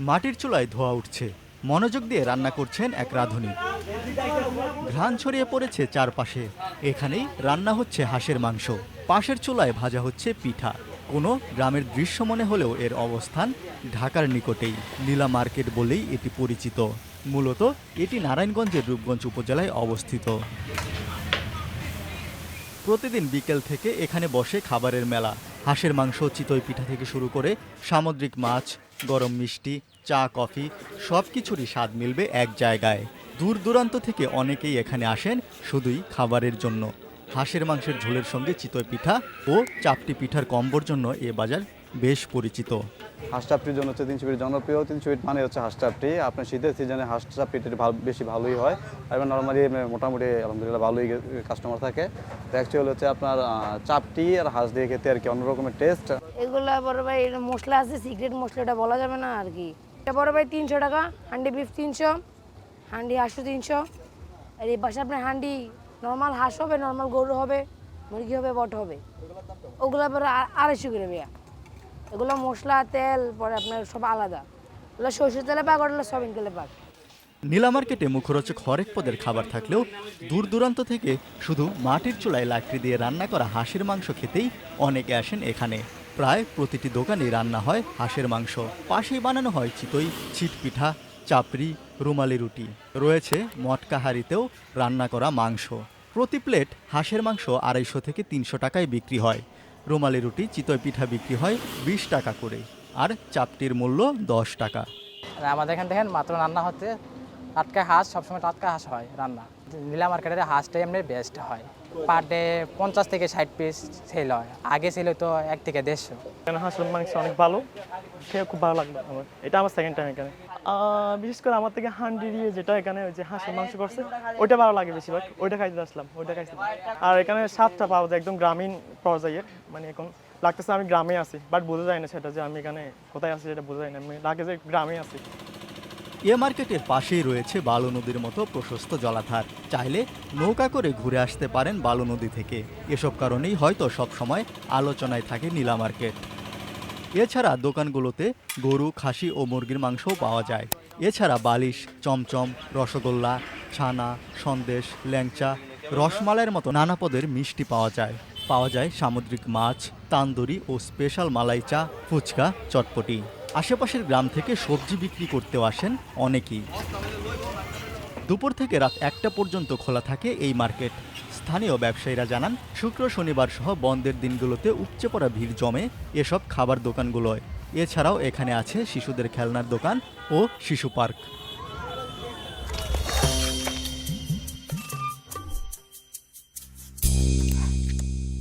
মাটির চুলায় ধোয়া উঠছে। মনোযোগ দিয়ে রান্না করছেন এক রাঁধুনি। ঘ্রাণ ছড়িয়ে পড়েছে চারপাশে। এখানেই রান্না হচ্ছে হাঁসের মাংস। পাশের চুলায় ভাজা হচ্ছে পিঠা। কোনো গ্রামের দৃশ্য মনে হলেও এর অবস্থান ঢাকার নিকটেই। নীলা মার্কেট বলেই এটি পরিচিত। মূলত এটি নারায়ণগঞ্জের রূপগঞ্জ উপজেলায় অবস্থিত। প্রতিদিন বিকেল থেকে এখানে বসে খাবারের মেলা। হাঁসের মাংস, চিতই পিঠা থেকে শুরু করে সামুদ্রিক মাছ গরম মিষ্টি, চা, কফি সব কিছুরই স্বাদ মিলবে এক জায়গায়। দূর দূরান্ত থেকে অনেকেই এখানে আসেন শুধুই খাবারের জন্য। হাঁসের মাংসের ঝোলের সঙ্গে চিতই পিঠা ও চাপটি পিঠার কম্বর জন্য এ বাজার বেশ পরিচিত। হাঁস চাপটির জন্য হচ্ছে তিনশো ফিট জনপ্রিয়, তিনশো ফিট মানে হচ্ছে হাঁস চাপটি। আপনার শীতের সিজনে হাঁস চাপটির ভালো বেশি ভালোই হয়। এবার নর্মালি মোটামুটি আলহামদুলিল্লাহ ভালোই কাস্টমার থাকে। অ্যাকচুয়ালি হচ্ছে আপনার চাপটি আর হাঁস দিয়ে খেতে আর কি অন্যরকমের টেস্ট এগুলা বড় ভাই মশলা আছে সিক্রেট মশলাটা বলা যাবে না আর কি। এটা বড় ভাই তিনশো টাকা, হান্ডি বিফ তিনশো, হান্ডি হাঁসও তিনশো। আর এই পাশে আপনার হান্ডি নর্মাল হাঁস হবে নর্মাল গরু হবে, মুরগি হবে, বট হবে। ওগুলা পরে আড়াইশো করে ভাইয়া। এগুলো মশলা, তেল, পরে আপনার সব আলাদা। ওগুলো সরষের তেলে পাক ওগুলো সবিন তেলে পাক। নীলা মার্কেটে মুখরোচক হরেক পদের খাবার থাকলেও দূর দূরান্ত থেকে শুধু মাটির চুলায় লাকড়ি দিয়ে রান্না করা হাঁসের মাংস খেতেই অনেকে আসেন এখানে। প্রায় প্রতিটি দোকানেই রান্না হয় হাঁসের মাংস। পাশেই বানানো হয় চিতই ছিটপিঠা চাপড়ি, রুমালি রুটি। রয়েছে মটকা হাঁড়িতেও রান্না করা মাংস। প্রতি প্লেট হাঁসের মাংস আড়াইশো থেকে তিনশো টাকায় বিক্রি হয়। রুমালি রুটি, চিতই পিঠা বিক্রি হয় বিশ টাকা করে। আর চাপটির মূল্য দশ টাকা। আমাদের এখানে দেখেন মাত্র রান্না হচ্ছে টাটকা হাঁস, সবসময় টাটকা হাঁস হয় রান্না। নীলা মার্কেটের হাঁসটাই এমনি বেস্ট হয়। পার ডে পঞ্চাশ থেকে ষাট পিস সেল হয়। আগে ছিল তো এক থেকে দেড়শো। হাঁসের মাংস অনেক ভালো। খেয়ে খুব ভালো লাগবে আমার। এটা আমার সেকেন্ড টাইম এখানে। বিশেষ করে আমার থেকে হান্ডি দিয়ে যেটা এখানে ওই যে হাঁসের মাংস করছে, ওইটা ভালো লাগে বেশিরভাগ। ওইটা খাইতে আসলাম, ওইটা খাইতে আর এখানে স্বাদটা পাওয়া যায় একদম গ্রামীণ পর্যায়ের। মানে এখন লাগতেছে আমি গ্রামে আছি বাট বোঝা যায় না সেটা যে আমি এখানে কোথায় আছি সেটা বোঝা যায় না। আমি লাগে যে গ্রামে আছি। এ মার্কেটের পাশেই রয়েছে বালু নদীর মতো প্রশস্ত জলাধার। চাইলে নৌকা করে ঘুরে আসতে পারেন বালু নদী থেকে। এসব কারণেই হয়তো সব সময় আলোচনায় থাকে নীলা মার্কেট। এছাড়া দোকানগুলোতে গরু, খাসি ও মুরগির মাংসও পাওয়া যায়। এছাড়া বালিশ, চমচম, রসগোল্লা, ছানা, সন্দেশ, ল্যাংচা, রসমালাইয়ের মতো নানা পদের মিষ্টি পাওয়া যায়। পাওয়া যায় সামুদ্রিক মাছ, তান্দুরি ও স্পেশাল মালাই চা, ফুচকা, চটপটি। আশেপাশের গ্রাম থেকে সবজি বিক্রি করতেও আসেন অনেকেই। দুপুর থেকে রাত একটা পর্যন্ত খোলা থাকে এই মার্কেট। স্থানীয় ব্যবসায়ীরা জানান, শুক্র, শনিবার সহ বন্ধের দিনগুলোতে উপচে পড়া ভিড় জমে এসব খাবার দোকানগুলোয়। এছাড়াও এখানে আছে শিশুদের খেলনার দোকান ও শিশু পার্ক।